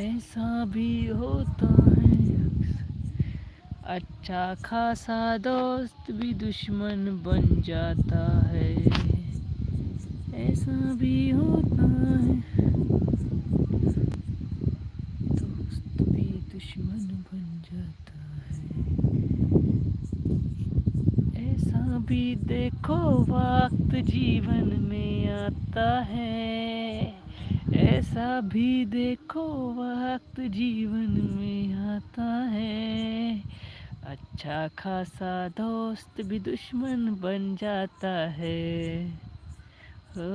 ऐसा भी होता है अच्छा खासा दोस्त भी दुश्मन बन जाता है। ऐसा भी होता है। दोस्त भी दुश्मन बन जाता है। ऐसा भी देखो, वक्त जीवन में आता है। ऐसा भी देखो, वक्त जीवन में आता है। अच्छा खासा दोस्त भी दुश्मन बन जाता है। हो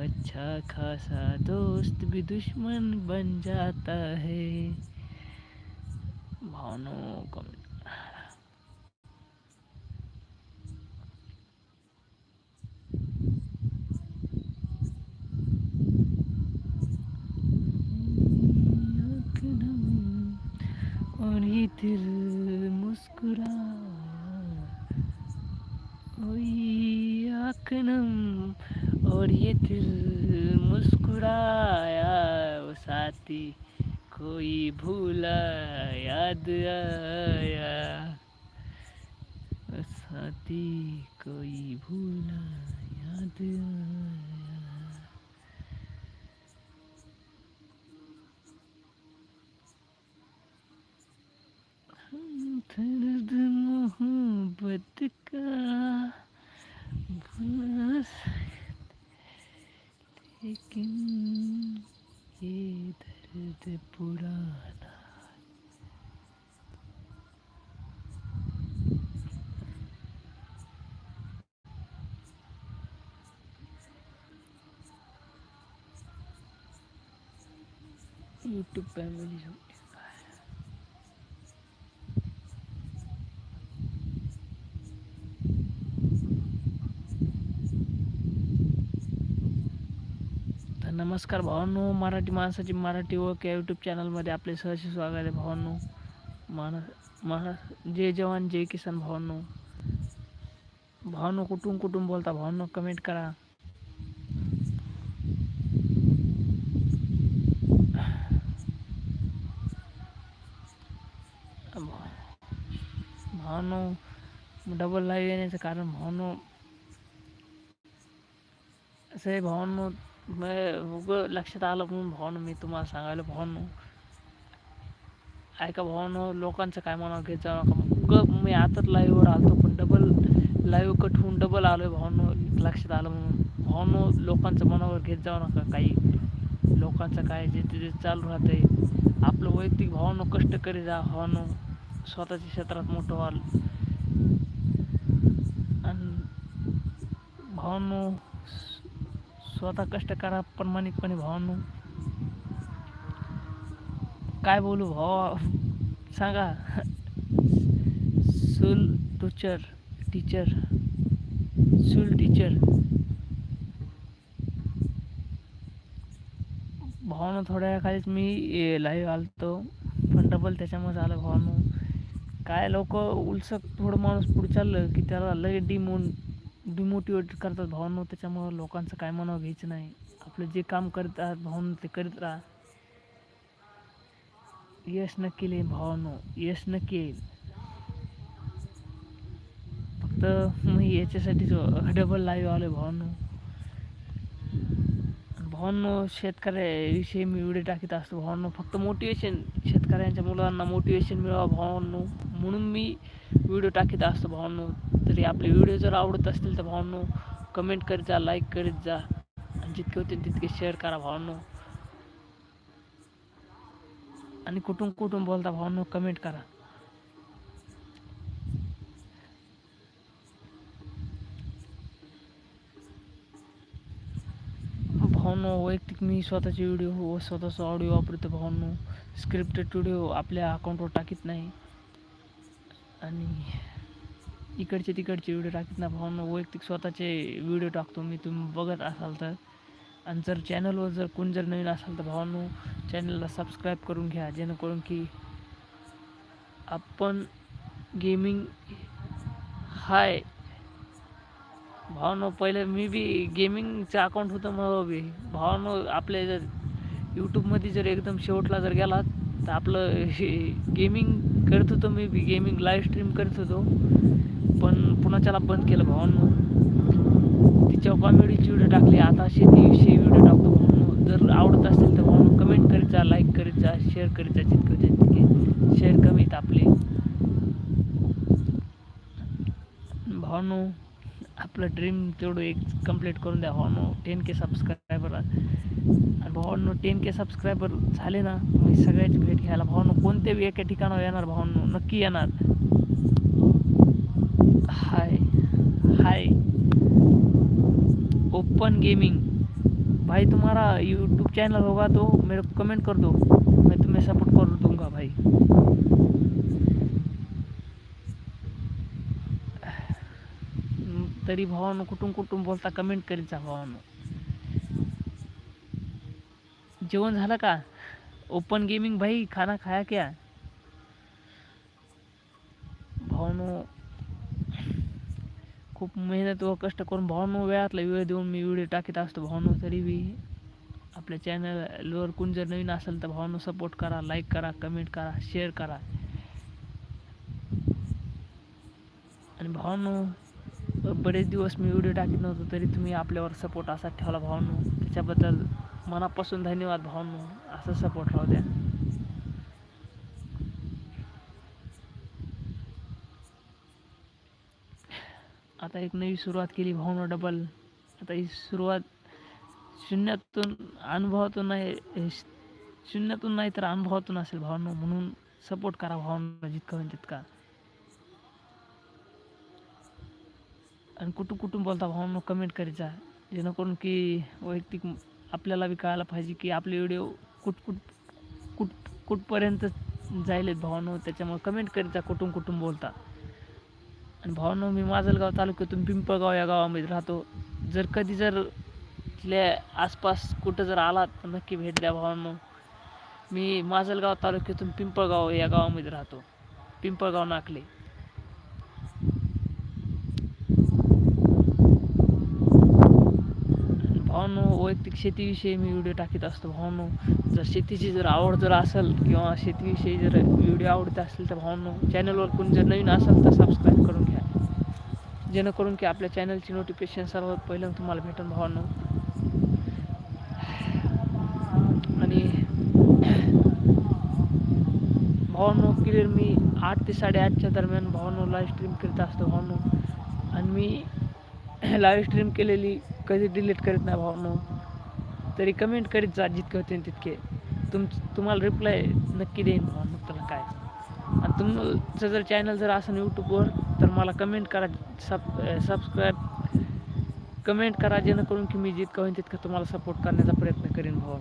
अच्छा खासा दोस्त भी दुश्मन बन जाता है। भावनो कमेंट साथी कोई भूला याद आया। साथी कोई भूला याद आया। दर्द मोहब्बत का भुला लेकिन दर्द पुराना यूट्यूब फॅमिली तर नमस्कार भावांनो मराठी माणसाची मराठी ओळख या यूट्यूब चॅनलमध्ये आपले सहर्ष स्वागत आहे भावांनो. माणस महा जय जवान जय किसान भावांनो. भावांनो कुठून कुठून बोलता भावांनो? कमेंट करा. भावांनो डबल लाईव्ह येण्याचं कारण भावांनो असं आहे भावांनो मग लक्षात आलं म्हणून भावानं मी तुम्हाला सांगायला भावांनो ऐका भावानं लोकांचं काय म्हणावं घेत जाऊ नका. ग मी आताच लाईव्हवर आलतो पण डबल लाईव्ह कट होऊन डबल आलो आहे भावांनो लक्षात आलं म्हणून. भावांनो लोकांचं मनावर घेत जाऊ नका काही. लोकांचं काय जे ते चालू राहते आपलं वैयक्तिक भावानं कष्ट करी जा भावानं. स्वतःच्या क्षेत्रात मोठं व्हाल. आणि भावांनो स्वतः कष्ट करा प्रामाणिकपणे भावांनो. काय बोलू भावा? सांगा. सुल टुचर टीचर. सुल टीचर. भावानं थोड्या वेळाखालीच मी लाईव्ह आलतो. पण डबल त्याच्यामुळे आलं भावानं. काय लोक उलसक थोडं माणूस पुढे चाललं की त्याला लगेच डिमोन डिमोटिवेट करतात भावांनो त्याच्यामुळं लोकांचं काय म्हणावं घ्यायचं नाही. आपलं जे काम करत आहात भावांनो ते करीत राहा. यश नक्की येईल भावांनो यश नक्की येईल. फक्त मी याच्यासाठीच डबल लाईव्ह आलो भावांनो. भावांनो शेतकऱ्याविषयी मी व्हिडिओ टाकीत असतो. भावांनो फक्त मोटिवेशन शेतकऱ्यांच्या मुलांना मोटिवेशन मिळावं भावांनो. म्हणून मी व्हिडिओ टाकीत असतो भावांनो. तरी आपले व्हिडिओ जर आवडत असतील तर भावांनो कमेंट करीत जा लाईक करीत जा. आणि जितके होते तितके शेअर करा भावांनो. आणि कुठून कुठून बोलता भावांनो कमेंट करा. भावनो हो, वैयक्तिक मी स्वतःचे व्हिडिओ हो, व स्वतःचा ऑडिओ वापरतो भावांनो स्क्रिप्टेड व्हिडिओ आपल्या अकाउंटवर टाकीत नाही. आणि इकडचे तिकडचे व्हिडिओ टाकीत ना भावांनो हो, वैयक्तिक स्वतःचे व्हिडिओ टाकतो मी. तुम्ही बघत असाल तर. आणि जर चॅनलवर जर कोण जर नवीन असाल तर भावांनो चॅनलला सबस्क्राईब करून घ्या. जेणेकरून की आपण गेमिंग हाय भावानो पहिले मी बी गेमिंगचं अकाउंट होतं मग बी. भावानो आपले जर यूट्यूबमध्ये जर एकदम शेवटला जर गेला तर आपलं हे गेमिंग करत होतो मी बी. गेमिंग लाईव्ह स्ट्रीम करत होतो. पण पुन्हा त्याला बंद केलं भावांनो? तिच्यावर कॉमेडीची व्हिडिओ टाकली. आता शेतीविषयी व्हिडिओ टाकतो म्हणून जर आवडत असेल तर भावांनो कमेंट करीत जा लाईक करीत जा शेअर करीत जा जितकं होते तितके शेअर कमीत आपले. भावानो आपलं ड्रीम तेवढं एक कंप्लीट करून द्या. भावांनो टेन के सबस्क्रायबर आणि भावांनो टेन के सबस्क्रायबर झाले ना मी सगळ्याची भेट घ्यायला भावांनो कोणत्याही एका ठिकाणावर येणार भावांनो नक्की येणार. हाय हाय. ओपन गेमिंग भाई तुम्हारा यूट्यूब चैनल होगा तो मेरे को कमेंट कर दो. मैं तुम्हें सपोर्ट कर दूंगा भाई. तरी भावानं कुठून कुठून बोलता कमेंट करीत जा भावानं. जेवण झालं का? ओपन गेमिंग भाई खाना खाया क्या? भावानो खूप मेहनत व कष्ट करून भावानो वेळातला वेळ देऊन मी व्हिडिओ टाकीत असतो भावानो तरी बी आपल्या चॅनलवर कोण जर नवीन असेल तर भावानो सपोर्ट करा लाईक करा कमेंट करा शेअर करा. आणि भावानो बरेच दिवस मी व्हिडिओ टाकत नव्हतो तरी तुम्ही आपल्यावर सपोर्ट असा ठेवला भावांनो. त्याच्याबद्दल मनापासून धन्यवाद भावांनो. असं सपोर्ट राहू द्या. आता एक नवी सुरुवात केली भावना डबल आता ही सुरुवात शून्यातून अनुभवातून नाही शून्यातून नाही तर अनुभवातून असेल भावांनो. म्हणून सपोर्ट करा भावना जितका म्हणजे तितका. आणि कुठून कुठून बोलता भावांनो कमेंट करायचा जेणेकरून की वैयक्तिक आपल्याला बी कळायला पाहिजे की आपले व्हिडिओ कुठ कुठ कुठ कुठपर्यंत जाईल भावांनो. त्याच्यामुळे कमेंट करायचा कुठून कुठून बोलता. आणि भावांनो मी माजलगाव तालुक्यातून पिंपळगाव या गावामध्ये राहतो. जर कधी जर इथल्या आसपास कुठं जर आलात तर नक्की भेट द्या भावांनो. मी माजलगाव तालुक्यातून पिंपळगाव या गावामध्ये राहतो. पिंपळगाव नाकले भावांनो वैयक्तिक शेतीविषयी मी व्हिडिओ टाकीत असतो भावनो जर शेतीची जर आवड जर असेल किंवा शेतीविषयी जर व्हिडिओ आवडत असेल तर भावनो चॅनलवर कोण जर नवीन असेल तर सबस्क्राईब करून घ्या. जेणेकरून की आपल्या चॅनलची नोटिफिकेशन सर्वात पहिल्यांदा तुम्हाला भेटेल भावनो आणि भावनो क्लिअर मी आठ ते साडेआठच्या दरम्यान भावनो लाईव्ह स्ट्रीम करत असतो भावनो आणि मी लाईव्ह स्ट्रीम केलेली कधी डिलीट करत नाही भावनो तरी कमेंट करीत जा जितके होते तितके. तुम तुम्हाला रिप्लाय नक्की देईन मग त्याला काय. आणि तुमचं जर चॅनल जर असेल यूट्यूबवर तर मला कमेंट करा सब सबस्क्राईब कमेंट करा जेणेकरून की मी जितकं होईन तितकं तुम्हाला सपोर्ट करण्याचा प्रयत्न करेन भाऊ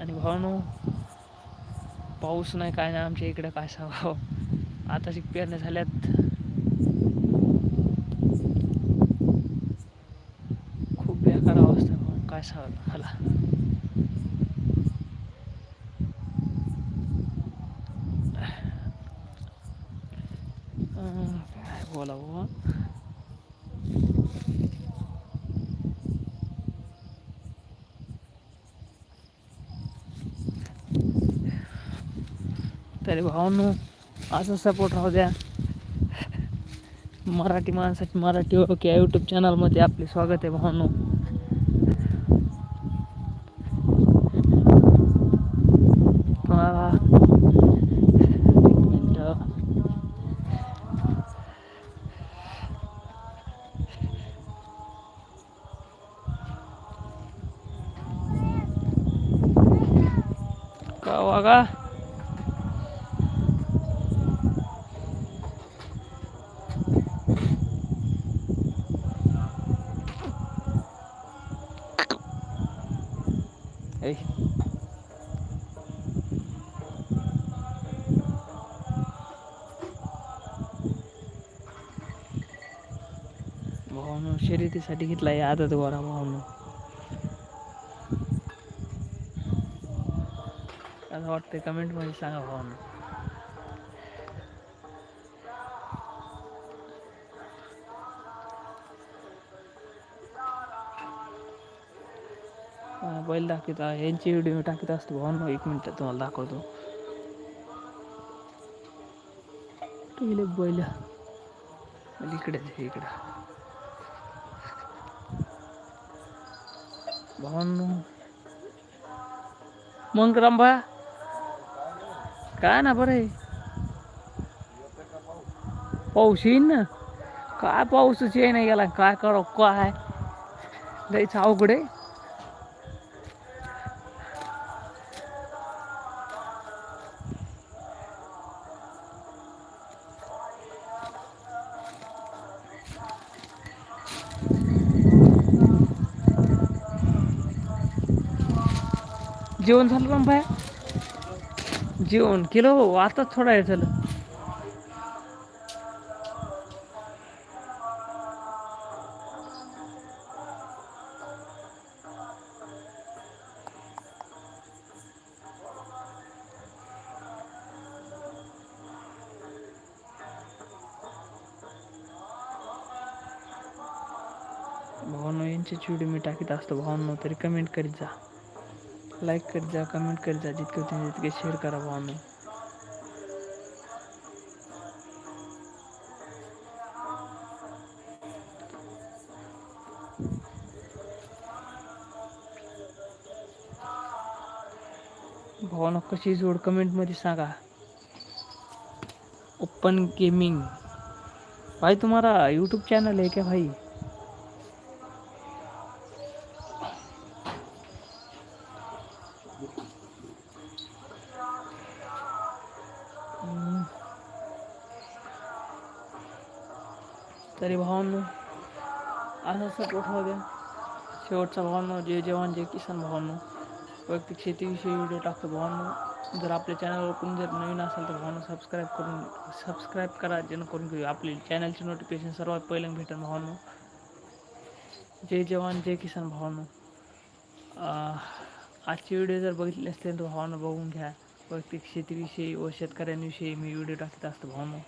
आणि भावानो पाऊस नाही काय नाही आमच्या इकडे काय सांगावं आता शिक पेरण्या झाल्यात खूप बेकार अवस्था आहे भाऊ काय सांगावं काय बोलावं तरी भावांनो असं सपोर्ट राहू द्या. मराठी माणसाची मराठी ओळख या यूट्यूब चॅनलमध्ये आपले स्वागत आहे भावांनो. क्वालिटीसाठी घेतला आहे आदत गोरा म्हणून असं वाटतं कमेंटमध्ये सांगा भावांना. बैल दाखवित यांची व्हिडिओ मी टाकत असतो भावांना. एक मिनटं तुम्हाला दाखवतो. बैल. इकडे इकडं. भावांनो मग रामभा काय ना बरं आहे पाऊस येईन ना काय पाऊसच येई नाही गेला काय करो काय लयच अवघड आहे जेवण झालं ना बाया जेवण केलं हो आताच थोडा वेळ झालं. भावनो यांची व्हिडिओ मी टाकीत असतो. भावनो तरी कमेंट करीत जा. लाईक करीत जा कमेंट करीत जा जितके होते तितके शेअर करा आम्ही भावना कशी जोड कमेंटमध्ये सांगा। ओपन गेमिंग भाई तुम्हारा यूट्यूब चॅनल आहे का भाई? तरी भावांनो असा सपोर्ट होऊ द्या शेवटचा भावांनो जय जवान जय किसान भावांनो। वैयक्तिक शेतीविषयी व्हिडिओ टाकतो भावांनो। जर आपल्या चॅनलवर कोणी जर नवीन असेल तर भावांनो सबस्क्राईब करून सबस्क्राईब करा जेणेकरून की आपली चॅनलची नोटिफिकेशन सर्वात पहिल्यांदा भेटेल भावांनो। जय जवान जय किसान भावांनो। अं, आजचे व्हिडिओ जर बघितले असतील तर भावानं बघून घ्या. वैयक्तिक शेतीविषयी व शेतकऱ्यांविषयी मी व्हिडिओ टाकत असतो भावांनो.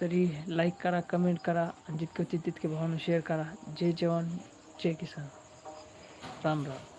तरी लाईक करा कमेंट करा जितके होते तितके भावांनो शेअर करा. जय जवान जय किसान. राम राम.